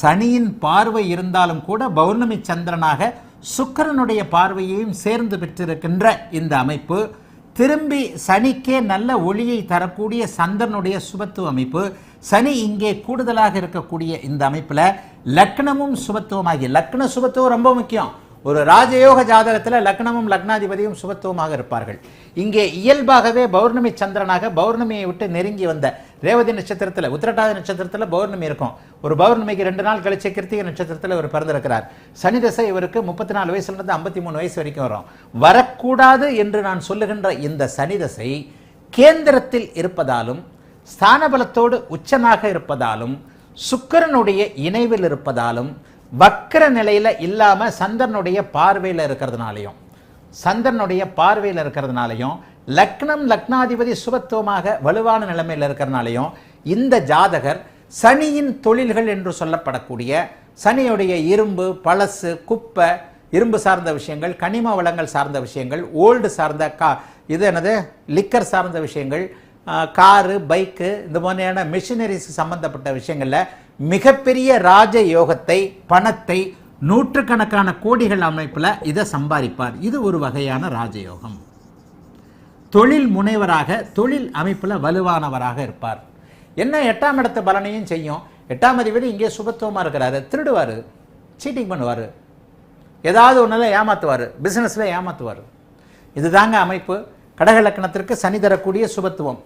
சனியின் பார்வை இருந்தாலும் கூட பௌர்ணமி சந்திரனாக சுக்கிரனுடைய பார்வையையும் சேர்ந்து பெற்றிருக்கின்ற இந்த அமைப்பு திரும்பி சனிக்கே நல்ல ஒளியை தரக்கூடிய சந்திரனுடைய சுபத்துவ அமைப்பு சனி இங்கே கூடுதலாக இருக்கக்கூடிய இந்த அமைப்பில் லக்னமும் சுபத்துவமாகி லக்ன சுபத்துவம் ரொம்ப முக்கியம். ஒரு ராஜயோக ஜாதகத்தில் லக்னமும் லக்னாதிபதியும் சுபத்துவமாக இருப்பார்கள். இங்கே இயல்பாகவே பௌர்ணமி சந்திரனாக பௌர்ணமியை விட்டு நெருங்கி வந்த ரேவதி நட்சத்திரத்தில் உத்திரட்டாதி நட்சத்திரத்தில் பௌர்ணமி இருக்கும். ஒரு பௌர்ணமிக்கு ரெண்டு நாள் கழிச்சு கிருத்திகை நட்சத்திரத்தில் இவர் பிறந்திருக்கிறார். சனி தசை இவருக்கு முப்பத்தி நாலு வயசுலேருந்து ஐம்பத்தி மூணு வயசு வரைக்கும் வரும். வரக்கூடாது என்று நான் சொல்லுகின்ற இந்த சனி தசை கேந்திரத்தில் இருப்பதாலும் ஸ்தானபலத்தோடு உச்சனாக இருப்பதாலும் சுக்கிரனுடைய இணைவில் இருப்பதாலும் வக்கர நிலையில இல்லாம சந்திரனுடைய பார்வையில் இருக்கிறதுனாலையும் சந்திரனுடைய பார்வையில் இருக்கிறதுனாலையும் லக்னம் லக்னாதிபதி சுபத்துவமாக வலுவான நிலைமையில் இருக்கிறதுனாலையும் இந்த ஜாதகர் சனியின் தொழில்கள் என்று சொல்லப்படக்கூடிய சனியுடைய இரும்பு பழசு குப்பை இரும்பு சார்ந்த விஷயங்கள் கனிம வளங்கள் சார்ந்த விஷயங்கள் ஓல்டு சார்ந்த கா இது என்னது? லிக்கர் சார்ந்த விஷயங்கள் காரு பைக்கு இந்த மாதிரியான மிஷினரிஸ் சம்மந்தப்பட்ட விஷயங்களில் மிகப்பெரிய ராஜ யோகத்தை பணத்தை நூற்றுக்கணக்கான கோடிகள் அமைப்பில் இதை சம்பாதிப்பார். இது ஒரு வகையான ராஜயோகம் தொழில் முனைவராக தொழில் அமைப்பில் வலுவானவராக இருப்பார். என்ன எட்டாம் இடத்து பலனையும் செய்யும். எட்டாம் அதிபதி இங்கே சுபத்துவமாக இருக்கிறாரு திருடுவார் சீட்டிங் பண்ணுவார். ஏதாவது ஒன்றில் ஏமாத்துவார் பிஸ்னஸில் ஏமாத்துவார். இதுதாங்க அமைப்பு. கடக லக்கணத்திற்கு சனி தரக்கூடிய சுபத்துவம்.